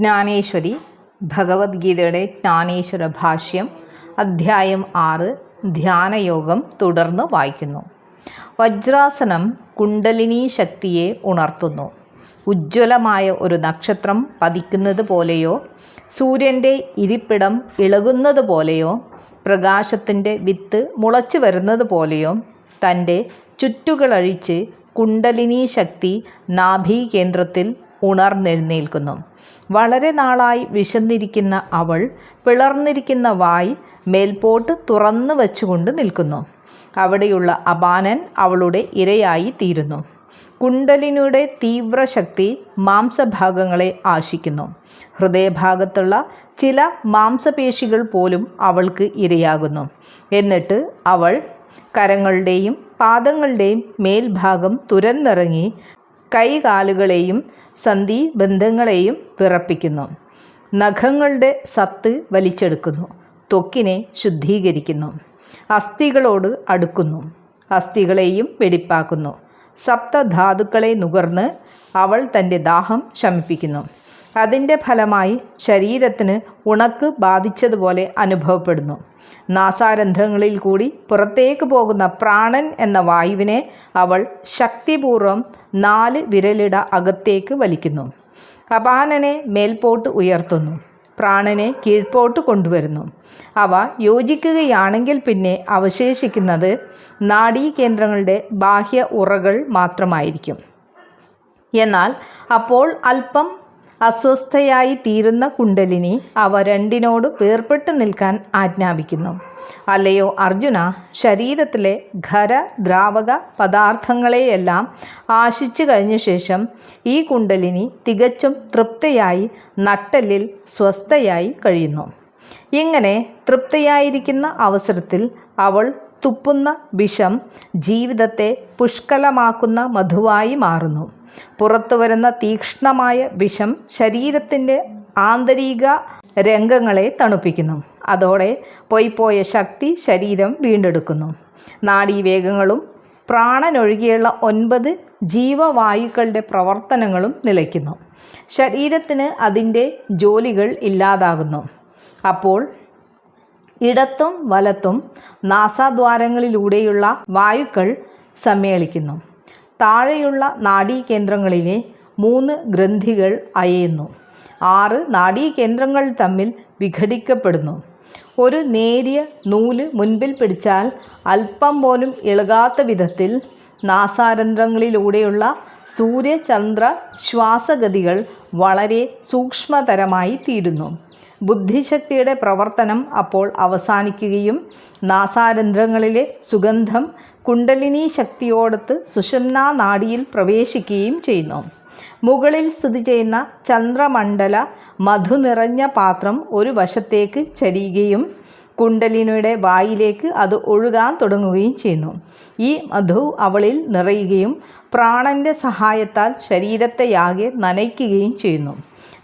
ജ്ഞാനേശ്വരി ഭഗവത്ഗീതയുടെ ജ്ഞാനേശ്വര ഭാഷ്യം അധ്യായം ആറ് ധ്യാനയോഗം തുടർന്ന് വായിക്കുന്നു. വജ്രാസനം കുണ്ടലിനി ശക്തിയെ ഉണർത്തുന്നു. ഉജ്ജ്വലമായ ഒരു നക്ഷത്രം പതിക്കുന്നത് പോലെയോ സൂര്യന്റെ ഇരിപ്പിടം ഇളകുന്നത് പോലെയോ പ്രകാശത്തിന്റെ വിത്ത് മുളച്ചു വരുന്നത് പോലെയോ തന്റെ ചുറ്റുകളഴിച്ച് കുണ്ടലിനി ശക്തി നാഭീകേന്ദ്രത്തിൽ ഉണർന്നെഴുന്നേൽക്കുന്നു. വളരെ നാളായി വിശന്നിരിക്കുന്ന അവൾ പിളർന്നിരിക്കുന്ന വായ് മേൽപോട്ട് തുറന്നു വച്ചുകൊണ്ട് നിൽക്കുന്നു. അവിടെയുള്ള അപാനൻ അവളുടെ ഇരയായി തീരുന്നു. കുണ്ടലിനിയുടെ തീവ്രശക്തി മാംസഭാഗങ്ങളെ ആശിക്കുന്നു. ഹൃദയഭാഗത്തുള്ള ചില മാംസപേശികൾ പോലും അവൾക്ക് ഇരയാകുന്നു. എന്നിട്ട് അവൾ കരങ്ങളുടെയും പാദങ്ങളുടെയും മേൽഭാഗം തുരന്നിറങ്ങി കൈകാലുകളെയും സന്ധി ബന്ധങ്ങളെയും പിറപ്പിക്കുന്നു നഖങ്ങളുടെ സത്ത് വലിച്ചെടുക്കുന്നു. ത്വക്കിനെ ശുദ്ധീകരിക്കുന്നു. അസ്ഥികളോട് അടുക്കുന്നു. അസ്ഥികളെയും വെടിപ്പാക്കുന്നു. സപ്തധാതുക്കളെ നുകർന്ന് അവൾ തന്റെ ദാഹം ശമിപ്പിക്കുന്നു. അതിന്റെ ഫലമായി ശരീരത്തിന് ഉണക്ക് ബാധിച്ചതുപോലെ അനുഭവപ്പെടുന്നു. നാസാരന്ധ്രങ്ങളിൽ കൂടി പുറത്തേക്ക് പോകുന്ന പ്രാണൻ എന്ന വായുവിനെ അവൾ ശക്തിപൂർവം നാല് വിരലിട അകത്തേക്ക് വലിക്കുന്നു. അപാനനെ മേൽപോട്ട് ഉയർത്തുന്നു. പ്രാണനെ കീഴ്പോട്ട് കൊണ്ടുവരുന്നു. അവ യോജിക്കുകയാണെങ്കിൽ പിന്നെ അവശേഷിക്കുന്നത് നാഡീകേന്ദ്രങ്ങളുടെ ബാഹ്യ ഉറകൾ മാത്രമായിരിക്കും. എന്നാൽ അപ്പോൾ അല്പം അസ്വസ്ഥയായി തീരുന്ന കുണ്ടലിനി അവ രണ്ടിനോട് വേർപെട്ട് നിൽക്കാൻ ആജ്ഞാപിക്കുന്നു. അല്ലയോ അർജുന ശരീരത്തിലെ ഖര ദ്രാവക പദാർത്ഥങ്ങളെയെല്ലാം ആശിച്ചു കഴിഞ്ഞ ശേഷം ഈ കുണ്ടലിനി തികച്ചും തൃപ്തയായി നട്ടലിൽ സ്വസ്ഥയായി കഴിയുന്നു. ഇങ്ങനെ തൃപ്തയായിരിക്കുന്ന അവസരത്തിൽ അവൾ തുപ്പുന്ന വിഷം ജീവിതത്തെ പുഷ്കലമാക്കുന്ന മധുവായി മാറുന്നു. പുറത്തു വരുന്ന തീക്ഷ്ണമായ വിഷം ശരീരത്തിന്റെ ആന്തരിക രംഗങ്ങളെ തണുപ്പിക്കുന്നു. അതോടെ പൊയ്പോയ ശക്തി ശരീരം വീണ്ടെടുക്കുന്നു. നാഡീവേഗങ്ങളും പ്രാണനൊഴികെയുള്ള ഒൻപത് ജീവവായുക്കളുടെ പ്രവർത്തനങ്ങളും നിലയ്ക്കുന്നു. ശരീരത്തിന് അതിന്റെ ജോലികൾ ഇല്ലാതാകുന്നു. അപ്പോൾ ഇടത്തും വലത്തും നാസാദ്വാരങ്ങളിലൂടെയുള്ള വായുക്കൾ സമ്മേളിക്കുന്നു. താഴെയുള്ള നാഡീകേന്ദ്രങ്ങളിലെ മൂന്ന് ഗ്രന്ഥികൾ അയയുന്നു. ആറ് നാഡീകേന്ദ്രങ്ങൾ തമ്മിൽ വിഘടിക്കപ്പെടുന്നു. ഒരു നേരിയ നൂൽ മുൻപിൽ പിടിച്ചാൽ അല്പം പോലും ഇളകാത്ത വിധത്തിൽ നാസാരന്ധ്രങ്ങളിലൂടെയുള്ള സൂര്യചന്ദ്ര ശ്വാസഗതികൾ വളരെ സൂക്ഷ്മതരമായി തീരുന്നു. ബുദ്ധിശക്തിയുടെ പ്രവർത്തനം അപ്പോൾ അവസാനിക്കുകയും നാസാരന്ധ്രങ്ങളിലെ സുഗന്ധം കുണ്ടലിനി ശക്തിയോടൊത്ത് സുഷുമ്ന നാഡിയിൽ പ്രവേശിക്കുകയും ചെയ്യുന്നു. മുകളിൽ സ്ഥിതി ചെയ്യുന്ന ചന്ദ്രമണ്ഡല മധു നിറഞ്ഞ പാത്രം ഒരു വശത്തേക്ക് ചരിയുകയും കുണ്ടലിനിയുടെ വായിലേക്ക് അത് ഒഴുകാൻ തുടങ്ങുകയും ചെയ്യുന്നു. ഈ മധു അവളിൽ നിറയുകയും പ്രാണന്റെ സഹായത്താൽ ശരീരത്തെയാകെ നനയ്ക്കുകയും ചെയ്യുന്നു.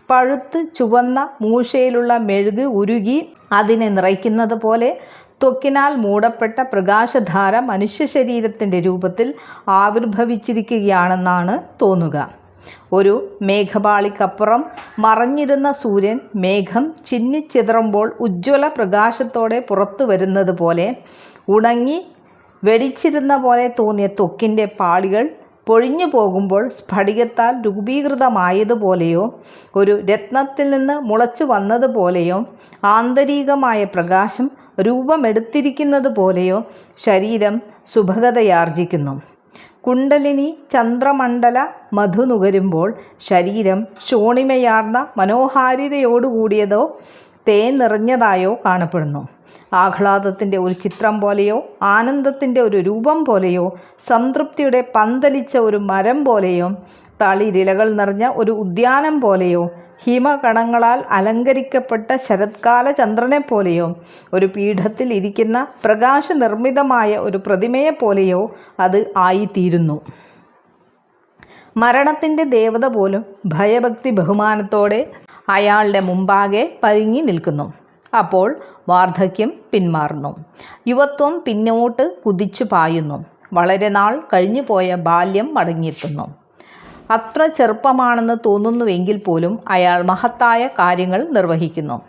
പഴുത്ത് ചുവന്ന മൂഷയിലുള്ള മെഴുക് ഉരുകി അതിനെ നിറയ്ക്കുന്നത് പോലെ ത്വക്കിനാൽ മൂടപ്പെട്ട പ്രകാശധാര മനുഷ്യ ശരീരത്തിന്റെ രൂപത്തിൽ ആവിർഭവിച്ചിരിക്കുകയാണെന്നാണ് തോന്നുക. ഒരു മേഘപാളിക്കപ്പുറം മറഞ്ഞിരുന്ന സൂര്യൻ മേഘം ചിന്നിച്ചിതറുമ്പോൾ ഉജ്ജ്വല പ്രകാശത്തോടെ പുറത്തു വരുന്നത് പോലെ ഉണങ്ങി വെടിച്ചിരുന്ന പോലെ തോന്നിയ ത്വക്കിന്റെ പാളികൾ പൊഴിഞ്ഞു പോകുമ്പോൾ സ്ഫടികത്താൽ രൂപീകൃതമായതുപോലെയോ ഒരു രത്നത്തിൽ നിന്ന് മുളച്ചു വന്നതുപോലെയോ ആന്തരികമായ പ്രകാശം രൂപമെടുത്തിരിക്കുന്നത് പോലെയോ ശരീരം സുഭഗതയാർജിക്കുന്നു. കുണ്ടലിനി ചന്ദ്രമണ്ഡല മധു നുകരുമ്പോൾ ശരീരം ശോണിമയാർന്ന മനോഹാരിതയോടുകൂടിയതോ തേൻ നിറഞ്ഞതായോ കാണപ്പെടുന്നു. ആഹ്ലാദത്തിന്റെ ഒരു ചിത്രം പോലെയോ ആനന്ദത്തിന്റെ ഒരു രൂപം പോലെയോ സംതൃപ്തിയുടെ പന്തലിച്ച ഒരു മരം പോലെയോ തളിരിലകൾ നിറഞ്ഞ ഒരു ഉദ്യാനം പോലെയോ ഹിമകണങ്ങളാൽ അലങ്കരിക്കപ്പെട്ട ശരത്കാല ചന്ദ്രനെ പോലെയോ ഒരു പീഠത്തിൽ ഇരിക്കുന്ന പ്രകാശനിർമ്മിതമായ ഒരു പ്രതിമയെ പോലെയോ അത് ആയിത്തീരുന്നു. മരണത്തിന്റെ ദേവത പോലും ഭയഭക്തി ബഹുമാനത്തോടെ അയാളുടെ മുമ്പാകെ പരുങ്ങി നിൽക്കുന്നു. അപ്പോൾ വാർദ്ധക്യം പിന്മാറുന്നു. യുവത്വം പിന്നോട്ട് കുതിച്ചു പായുന്നു. വളരെ നാൾ കഴിഞ്ഞു പോയ ബാല്യം മടങ്ങിയെത്തുന്നു. അത്ര ചെറുപ്പമാണെന്ന് തോന്നുന്നുവെങ്കിൽ പോലും അയാൾ മഹത്തായ കാര്യങ്ങൾ നിർവഹിക്കുന്നു.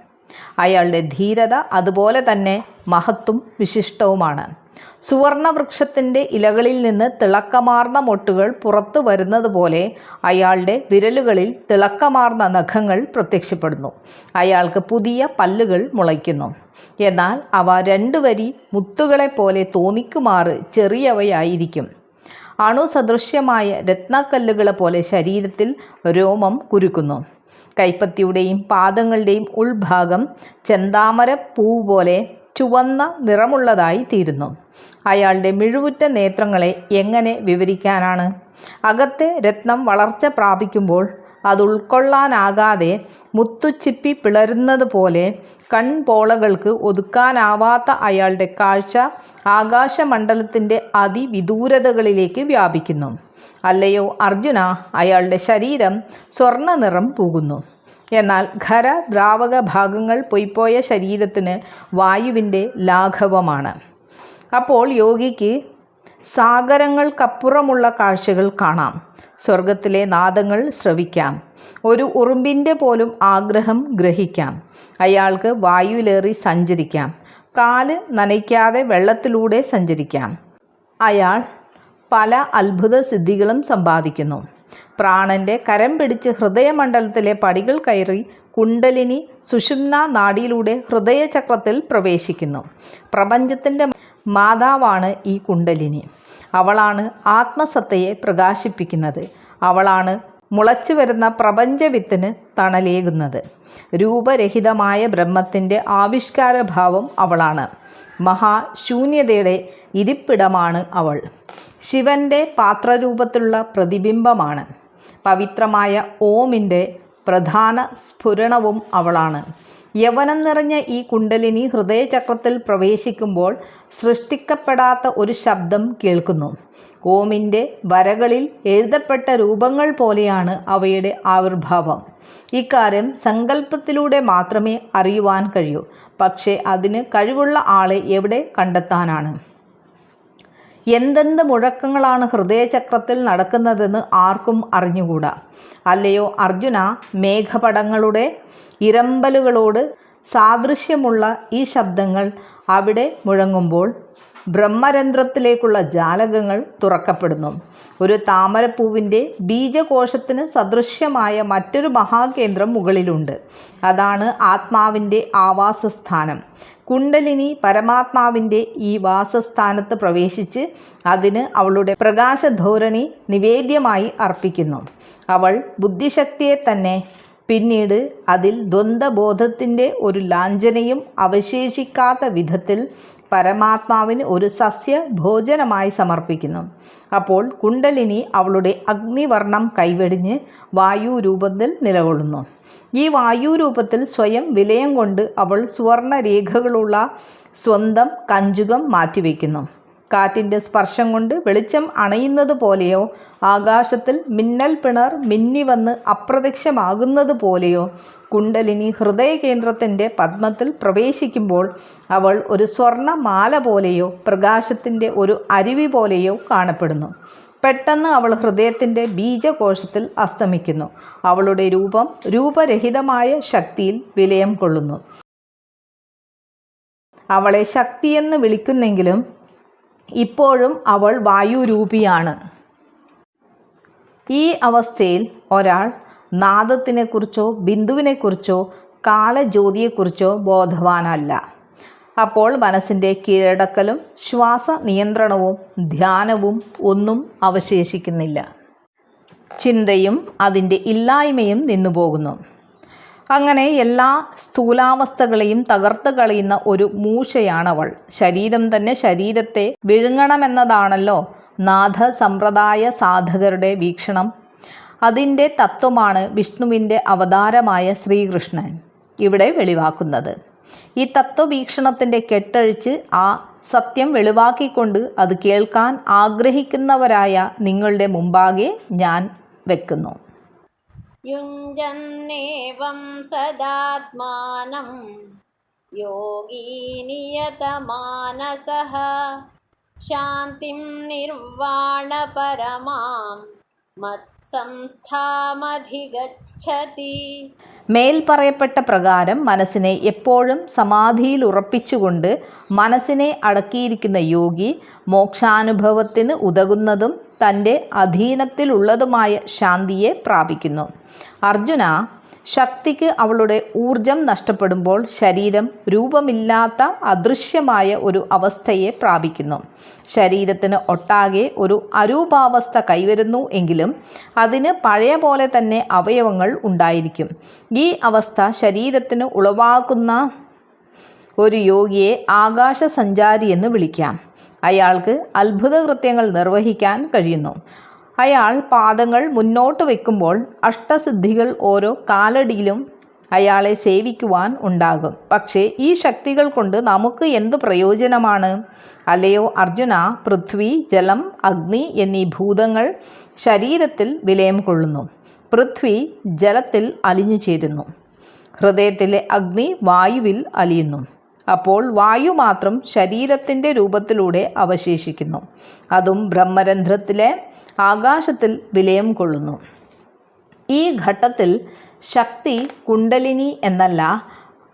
അയാളുടെ ധീരത അതുപോലെ തന്നെ മഹത്തും വിശിഷ്ടവുമാണ്. സുവർണവൃക്ഷത്തിന്റെ ഇലകളിൽ നിന്ന് തിളക്കമാർന്ന മൊട്ടുകൾ പുറത്തു വരുന്നത് പോലെ അയാളുടെ വിരലുകളിൽ തിളക്കമാർന്ന നഖങ്ങൾ പ്രത്യക്ഷപ്പെടുന്നു. അയാൾക്ക് പുതിയ പല്ലുകൾ മുളയ്ക്കുന്നു. എന്നാൽ അവ രണ്ടു വരി മുത്തുകളെ പോലെ തോന്നിക്കുമാറ് ചെറിയവയായിരിക്കും. അണുസദൃശ്യമായ രത്നക്കല്ലുകളെ പോലെ ശരീരത്തിൽ രോമം കുരുക്കുന്നു. കൈപ്പത്തിയുടെയും പാദങ്ങളുടെയും ഉൾഭാഗം ചെന്താമര പൂ പോലെ ചുവന്ന നിറമുള്ളതായി തീരുന്നു. അയാളുടെ മിഴുവുറ്റ നേത്രങ്ങളെ എങ്ങനെ വിവരിക്കാനാണ്? അകത്തെ രത്നം വളർച്ച പ്രാപിക്കുമ്പോൾ അത് ഉൾക്കൊള്ളാനാകാതെ മുത്തുച്ചിപ്പി പിളരുന്നത് പോലെ കൺപോളകൾക്ക് ഒതുക്കാനാവാത്ത അയാളുടെ കാഴ്ച ആകാശമണ്ഡലത്തിന്റെ അതിവിദൂരതകളിലേക്ക് വ്യാപിക്കുന്നു. അല്ലയോ അർജുന അയാളുടെ ശരീരം സ്വർണ നിറം പൂകുന്നു. എന്നാൽ ഖര ദ്രാവക ഭാഗങ്ങൾ പൊയ്പോയ ശരീരത്തിന് വായുവിന്റെ ലാഘവമാണ്. അപ്പോൾ യോഗിക്ക് സാഗരങ്ങൾക്കപ്പുറമുള്ള കാഴ്ചകൾ കാണാം. സ്വർഗത്തിലെ നാദങ്ങൾ ശ്രവിക്കാം. ഒരു ഉറുമ്പിന്റെ പോലും ആഗ്രഹം ഗ്രഹിക്കാം. അയാൾക്ക് വായുവിലേറി സഞ്ചരിക്കാം. കാൽ നനയ്ക്കാതെ വെള്ളത്തിലൂടെ സഞ്ചരിക്കാം. അയാൾ പല അത്ഭുത സിദ്ധികളും സമ്പാദിക്കുന്നു. പ്രാണന്റെ കരം പിടിച്ച് ഹൃദയമണ്ഡലത്തിലെ പടികൾ കയറി കുണ്ടലിനി സുഷുമ്ന നാടിയിലൂടെ ഹൃദയചക്രത്തിൽ പ്രവേശിക്കുന്നു. പ്രപഞ്ചത്തിന്റെ മാതാവാണ് ഈ കുണ്ടലിനി. അവളാണ് ആത്മസത്തയെ പ്രകാശിപ്പിക്കുന്നത്. അവളാണ് മുളച്ചു വരുന്ന പ്രപഞ്ചവിത്തിന് തണലേകുന്നത്. രൂപരഹിതമായ ബ്രഹ്മത്തിന്റെ ആവിഷ്കാരഭാവം അവളാണ്. മഹാശൂന്യതയുടെ ഇരിപ്പിടമാണ് അവൾ. ശിവന്റെ പാത്രരൂപത്തിലുള്ള പ്രതിബിംബമാണ്. പവിത്രമായ ഓമിന്റെ പ്രധാന സ്ഫുരണവും അവളാണ്. യവനം നിറഞ്ഞ ഈ കുണ്ടലിനി ഹൃദയചക്രത്തിൽ പ്രവേശിക്കുമ്പോൾ സൃഷ്ടിക്കപ്പെടാത്ത ഒരു ശബ്ദം കേൾക്കുന്നു. ഓമിന്റെ വരകളിൽ എഴുതപ്പെട്ട രൂപങ്ങൾ പോലെയാണ് അവയുടെ ആവിർഭാവം. ഇക്കാര്യം സങ്കല്പത്തിലൂടെ മാത്രമേ അറിയുവാൻ കഴിയൂ. പക്ഷേ അതിന് കഴിവുള്ള ആളെ എവിടെ കണ്ടെത്താനാണ്? എന്തെന്ത് മുഴക്കങ്ങളാണ് ഹൃദയചക്രത്തിൽ നടക്കുന്നതെന്ന് ആർക്കും അറിഞ്ഞുകൂടാ. അല്ലയോ അർജുന മേഘപടങ്ങളുടെ ഇരമ്പലുകളോട് സാദൃശ്യമുള്ള ഈ ശബ്ദങ്ങൾ അവിടെ മുഴങ്ങുമ്പോൾ ബ്രഹ്മരന്ധ്രത്തിലേക്കുള്ള ജാലകങ്ങൾ തുറക്കപ്പെടുന്നു. ഒരു താമരപ്പൂവിന്റെ ബീജകോശത്തിന് സദൃശ്യമായ മറ്റൊരു മഹാകേന്ദ്രം മുകളിലുണ്ട്. അതാണ് ആത്മാവിന്റെ ആവാസസ്ഥാനം. കുണ്ടലിനി പരമാത്മാവിന്റെ ഈ വാസസ്ഥാനത്ത് പ്രവേശിച്ച് അതിന് അവളുടെ പ്രകാശധോരണി നിവേദ്യമായി അർപ്പിക്കുന്നു. അവൾ ബുദ്ധിശക്തിയെ തന്നെ പിന്നീട് അതിൽ ദ്വന്ദ്ബോധത്തിന്റെ ഒരു ലാഞ്ചനയും അവശേഷിക്കാത്ത വിധത്തിൽ പരമാത്മാവിന് ഒരു സസ്യ ഭോജനമായി സമർപ്പിക്കുന്നു. അപ്പോൾ കുണ്ടലിനി അവളുടെ അഗ്നിവർണം കൈവെടിഞ്ഞ് വായു രൂപത്തിൽ നിലകൊള്ളുന്നു. ഈ വായു രൂപത്തിൽ സ്വയം വിലയം കൊണ്ട് അവൾ സുവർണ രേഖകളുള്ള സ്വന്തം കഞ്ചുകം മാറ്റിവെക്കുന്നു. കാറ്റിന്റെ സ്പർശം കൊണ്ട് വെളിച്ചം അണയുന്നത് പോലെയോ ആകാശത്തിൽ മിന്നൽ പിണർ മിന്നി വന്ന് അപ്രത്യക്ഷമാകുന്നത് പോലെയോ കുണ്ടലിനി ഹൃദയകേന്ദ്രത്തിന്റെ പത്മത്തിൽ പ്രവേശിക്കുമ്പോൾ അവൾ ഒരു സ്വർണമാല പോലെയോ പ്രകാശത്തിന്റെ ഒരു അരുവി പോലെയോ കാണപ്പെടുന്നു. പെട്ടെന്ന് അവൾ ഹൃദയത്തിന്റെ ബീജകോശത്തിൽ അസ്തമിക്കുന്നു. അവളുടെ രൂപം രൂപരഹിതമായ ശക്തിയിൽ വിലയം കൊള്ളുന്നു. അവളെ ശക്തിയെന്ന് വിളിക്കുന്നെങ്കിലും ഇപ്പോഴും അവൾ വായുരൂപിയാണ്. ഈ അവസ്ഥയിൽ ഒരാൾ നാദത്തിനെക്കുറിച്ചോ ബിന്ദുവിനെക്കുറിച്ചോ കാലജ്യോതിയെക്കുറിച്ചോ ബോധവാനല്ല. അപ്പോൾ മനസ്സിന്റെ കീഴടക്കലും ശ്വാസ നിയന്ത്രണവും ധ്യാനവും ഒന്നും അവശേഷിക്കുന്നില്ല. ചിന്തയും അതിന്റെ ഇല്ലായ്മയും നിന്നുപോകുന്നു. അങ്ങനെ എല്ലാ സ്ഥൂലാവസ്ഥകളെയും തകർത്ത് കളയുന്ന ഒരു മൂശയാണവൾ. ശരീരം തന്നെ ശരീരത്തെ വിഴുങ്ങണമെന്നതാണല്ലോ നാഥ സമ്പ്രദായ സാധകരുടെ വീക്ഷണം. അതിന്റെ തത്വമാണ് വിഷ്ണുവിന്റെ അവതാരമായ ശ്രീകൃഷ്ണൻ ഇവിടെ വെളിവാക്കുന്നത്. ഈ തത്വവീക്ഷണത്തിന്റെ കെട്ടഴിച്ച് ആ സത്യം വെളിവാക്കിക്കൊണ്ട് അത് കേൾക്കാൻ ആഗ്രഹിക്കുന്നവരായ നിങ്ങളുടെ മുമ്പാകെ ഞാൻ വെക്കുന്നു. युञ्जन्नेवं सदात्मानं योगी नियतमानसः शान्तिं निर्वाणपरमां മത്സംസ്ഥാമധിഗച്ഛതി മേൽ പറയപ്പെട്ട പ്രകാരം മനസ്സിനെ എപ്പോഴും സമാധിയിൽ ഉറപ്പിച്ചുകൊണ്ട് മനസ്സിനെ അടക്കിയിരിക്കുന്ന യോഗി മോക്ഷാനുഭവത്തിന് ഉതകുന്നതും തന്റെ അധീനത്തിലുള്ളതുമായ ശാന്തിയെ പ്രാപിക്കുന്നു. അർജുന ശക്തിക്ക് അവളുടെ ഊർജം നഷ്ടപ്പെടുമ്പോൾ ശരീരം രൂപമില്ലാത്ത അദൃശ്യമായ ഒരു അവസ്ഥയെ പ്രാപിക്കുന്നു. ശരീരത്തിന് ഒട്ടാകെ ഒരു അരൂപാവസ്ഥ കൈവരുന്നു എങ്കിലും അതിന് പഴയ പോലെ തന്നെ അവയവങ്ങൾ ഉണ്ടായിരിക്കും. ഈ അവസ്ഥ ശരീരത്തിന് ഉളവാക്കുന്ന ഒരു യോഗിയെ ആകാശ സഞ്ചാരി എന്ന് വിളിക്കാം. അയാൾക്ക് അത്ഭുത കൃത്യങ്ങൾ നിർവഹിക്കാൻ കഴിയുന്നു. അയാൾ പാദങ്ങൾ മുന്നോട്ട് വയ്ക്കുമ്പോൾ അഷ്ടസിദ്ധികൾ ഓരോ കാലടിയിലും അയാളെ സേവിക്കുവാൻ ഉണ്ടാകും. പക്ഷേ ഈ ശക്തികൾ കൊണ്ട് നമുക്ക് എന്ത് പ്രയോജനമാണ്? അല്ലയോ അർജുന പൃഥ്വി ജലം അഗ്നി എന്നീ ഭൂതങ്ങൾ ശരീരത്തിൽ വിലയം കൊള്ളുന്നു. പൃഥ്വി ജലത്തിൽ അലിഞ്ഞു ചേരുന്നു ഹൃദയത്തിലെ അഗ്നി വായുവിൽ അലിയുന്നു. അപ്പോൾ വായു മാത്രം ശരീരത്തിന്റെ രൂപത്തിലൂടെ അവശേഷിക്കുന്നു. അതും ബ്രഹ്മരന്ധ്രത്തിലെ ആകാശത്തിൽ വിലയം കൊള്ളുന്നു. ഈ ഘട്ടത്തിൽ ശക്തി കുണ്ടലിനി എന്നല്ല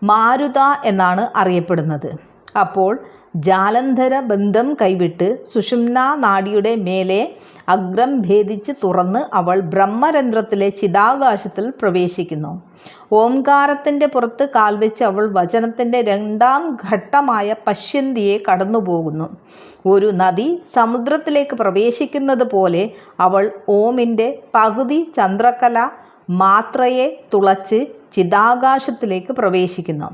മാരുത എന്നാണ് അറിയപ്പെടുന്നത്. അപ്പോൾ ജാലന്ധര ബന്ധം കൈവിട്ട് സുഷുമ്ന നാടിയുടെ മേലെ അഗ്രം ഭേദിച്ച് തുറന്ന് അവൾ ബ്രഹ്മരന്ധ്രത്തിലെ ചിതാകാശത്തിൽ പ്രവേശിക്കുന്നു. ഓംകാരത്തിന്റെ പുറത്ത് കാൽവെച്ച് അവൾ വചനത്തിന്റെ രണ്ടാം ഘട്ടമായ പശ്യന്തിയെ കടന്നുപോകുന്നു. ഒരു നദി സമുദ്രത്തിലേക്ക് പ്രവേശിക്കുന്നത് പോലെ അവൾ ഓമിന്റെ പകുതി ചന്ദ്രകല മാത്രയെ തുളച്ച് ചിതാകാശത്തിലേക്ക് പ്രവേശിക്കുന്നു.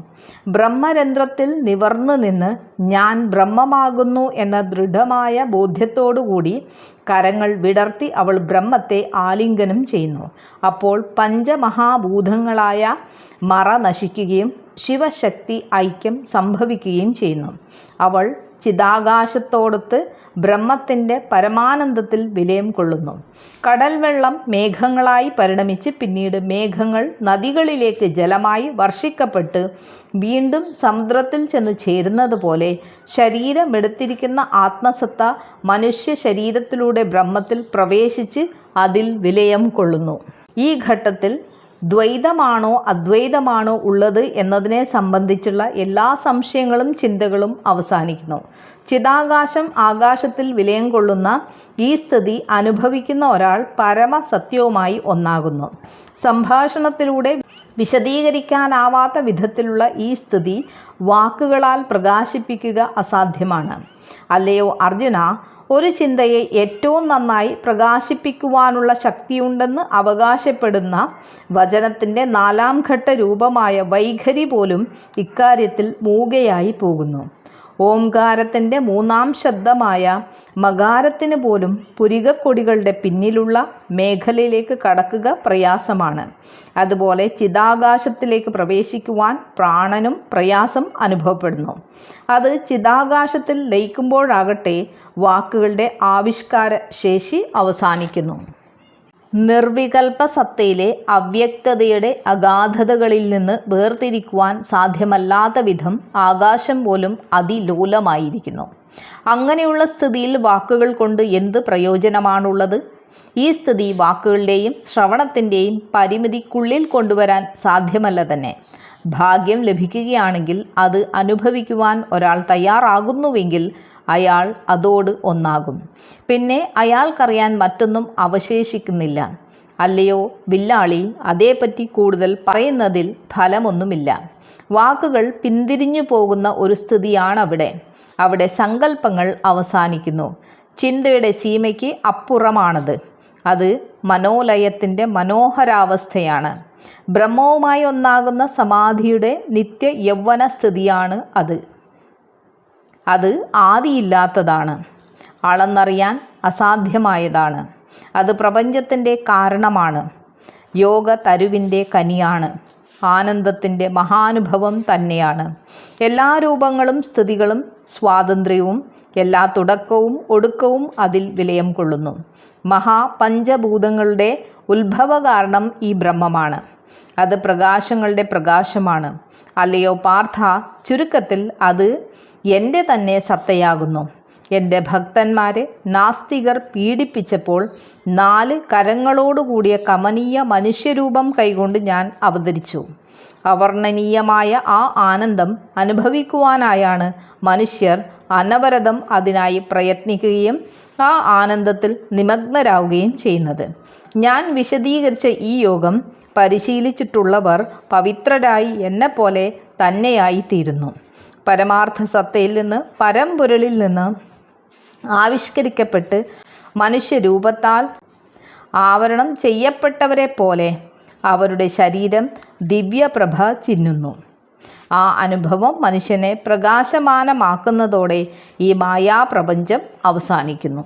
ബ്രഹ്മരന്ധ്രത്തിൽ നിവർന്നു നിന്ന് ഞാൻ ബ്രഹ്മമാകുന്നു എന്ന ദൃഢമായ ബോധ്യത്തോടുകൂടി കരങ്ങൾ വിടർത്തി അവൾ ബ്രഹ്മത്തെ ആലിംഗനം ചെയ്യുന്നു. അപ്പോൾ പഞ്ചമഹാഭൂതങ്ങളായ മറ നശിക്കുകയും ശിവശക്തി ഐക്യം സംഭവിക്കുകയും ചെയ്യുന്നു. അവൾ ചിതാകാശത്തോടൊത്ത് ബ്രഹ്മത്തിന്റെ പരമാനന്ദത്തിൽ വിലയം കൊള്ളുന്നു. കടൽ വെള്ളം മേഘങ്ങളായി പരിണമിച്ച് പിന്നീട് മേഘങ്ങൾ നദികളിലേക്ക് ജലമായി വർഷിക്കപ്പെട്ട് വീണ്ടും സമുദ്രത്തിൽ ചെന്ന് ചേരുന്നത് പോലെ ശരീരമെടുത്തിരിക്കുന്ന ആത്മസത്ത മനുഷ്യ ശരീരത്തിലൂടെ ബ്രഹ്മത്തിൽ പ്രവേശിച്ച് അതിൽ വിലയം കൊള്ളുന്നു. ഈ ഘട്ടത്തിൽ ദ്വൈതമാണോ അദ്വൈതമാണോ ഉള്ളത് എന്നതിനെ സംബന്ധിച്ചുള്ള എല്ലാ സംശയങ്ങളും ചിന്തകളും അവസാനിക്കുന്നു. ചിതാകാശം ആകാശത്തിൽ വിലയം കൊള്ളുന്ന ഈ സ്ഥിതി അനുഭവിക്കുന്ന ഒരാൾ പരമസത്യവുമായി ഒന്നാകുന്നു. സംഭാഷണത്തിലൂടെ വിശദീകരിക്കാനാവാത്ത വിധത്തിലുള്ള ഈ സ്ഥിതി വാക്കുകളാൽ പ്രകാശിപ്പിക്കുക അസാധ്യമാണ്. അല്ലയോ അർജുന ഒരു ചിന്തയെ ഏറ്റവും നന്നായി പ്രകാശിപ്പിക്കുവാനുള്ള ശക്തിയുണ്ടെന്ന് അവകാശപ്പെടുന്ന വചനത്തിന്റെ നാലാം ഘട്ട രൂപമായ വൈഖരി പോലും ഇക്കാര്യത്തിൽ മൂകയായി പോകുന്നു. ഓംകാരത്തിന്റെ മൂന്നാം ശബ്ദമായ മകാരത്തിന് പോലും പുരികക്കൊടികളുടെ പിന്നിലുള്ള മേഖലയിലേക്ക് കടക്കുക പ്രയാസമാണ്. അതുപോലെ ചിതാകാശത്തിലേക്ക് പ്രവേശിക്കുവാൻ പ്രാണനും പ്രയാസം അനുഭവപ്പെടുന്നു. അത് ചിതാകാശത്തിൽ ലയിക്കുമ്പോഴാകട്ടെ വാക്കുകളുടെ ആവിഷ്കാര ശേഷി അവസാനിക്കുന്നു. നിർവികൽപ്പ സത്തയിലെ അവ്യക്തതയുടെ അഗാധതകളിൽ നിന്ന് വേർതിരിക്കുവാൻ സാധ്യമല്ലാത്ത വിധം ആകാശം പോലും അതിലോലമായിരിക്കുന്നു. അങ്ങനെയുള്ള സ്ഥിതിയിൽ വാക്കുകൾ കൊണ്ട് എന്ത് പ്രയോജനമാണുള്ളത്? ഈ സ്ഥിതി വാക്കുകളുടെയും ശ്രവണത്തിന്റെയും പരിമിതിക്കുള്ളിൽ കൊണ്ടുവരാൻ സാധ്യമല്ല തന്നെ. ഭാഗ്യം ലഭിക്കുകയാണെങ്കിൽ അത് അനുഭവിക്കുവാൻ ഒരാൾ തയ്യാറാകുന്നുവെങ്കിൽ അയാൾ അതോട് ഒന്നാകും. പിന്നെ അയാൾക്കറിയാൻ മറ്റൊന്നും അവശേഷിക്കുന്നില്ല. അല്ലയോ വില്ലാളി അതേപ്പറ്റി കൂടുതൽ പറയുന്നതിൽ ഫലമൊന്നുമില്ല. വാക്കുകൾ പിന്തിരിഞ്ഞു പോകുന്ന ഒരു സ്ഥിതിയാണവിടെ. അവിടെ സങ്കല്പങ്ങൾ അവസാനിക്കുന്നു. ചിന്തയുടെ സീമയ്ക്ക് അപ്പുറമാണത്. അത് മനോലയത്തിന്റെ മനോഹരാവസ്ഥയാണ്. ബ്രഹ്മവുമായി ഒന്നാകുന്ന സമാധിയുടെ നിത്യ യൗവന സ്ഥിതിയാണ് അത്. അത് ആദിയില്ലാത്തതാണ്. അളന്നറിയാൻ അസാധ്യമായതാണ്. അത് പ്രപഞ്ചത്തിന്റെ കാരണമാണ്. യോഗ തരുവിന്റെ കനിയാണ്. ആനന്ദത്തിന്റെ മഹാനുഭവം തന്നെയാണ്. എല്ലാ രൂപങ്ങളും സ്ഥിതികളും സ്വാതന്ത്ര്യവും എല്ലാ തുടക്കവും ഒടുക്കവും അതിൽ വിലയം കൊള്ളുന്നു. മഹാപഞ്ചഭൂതങ്ങളുടെ ഉത്ഭവ കാരണം ഈ ബ്രഹ്മമാണ്. അത് പ്രകാശങ്ങളുടെ പ്രകാശമാണ്. അല്ലയോ പാർത്ഥ ചുരുക്കത്തിൽ അത് എന്റെ തന്നെ സത്തയാകുന്നു. എന്റെ ഭക്തന്മാരെ നാസ്തികർ പീഡിപ്പിച്ചപ്പോൾ നാല് കരങ്ങളോടുകൂടിയ കമനീയ മനുഷ്യരൂപം കൈകൊണ്ട് ഞാൻ അവതരിച്ചു. അവർണനീയമായ ആ ആനന്ദം അനുഭവിക്കുവാനായാണ് മനുഷ്യർ അനവരതം അതിനായി പ്രയത്നിക്കുകയും ആ ആനന്ദത്തിൽ നിമഗ്നരാവുകയും ചെയ്യുന്നത്. ഞാൻ വിശദീകരിച്ച ഈ യോഗം പരിശീലിച്ചിട്ടുള്ളവർ പവിത്രരായി എന്നെപ്പോലെ തന്നെയായി തീരുന്നു പരമാർത്ഥ സത്തയിൽ നിന്ന് പരമ്പൊരുളിൽ നിന്ന് ആവിഷ്കരിക്കപ്പെട്ട് മനുഷ്യരൂപത്താൽ ആവരണം ചെയ്യപ്പെട്ടവരെ പോലെ അവരുടെ ശരീരം ദിവ്യപ്രഭ ചിന്നുന്നു. ആ അനുഭവം മനുഷ്യനെ പ്രകാശമാനമാക്കുന്നതോടെ ഈ മായാപ്രപഞ്ചം അവസാനിക്കുന്നു.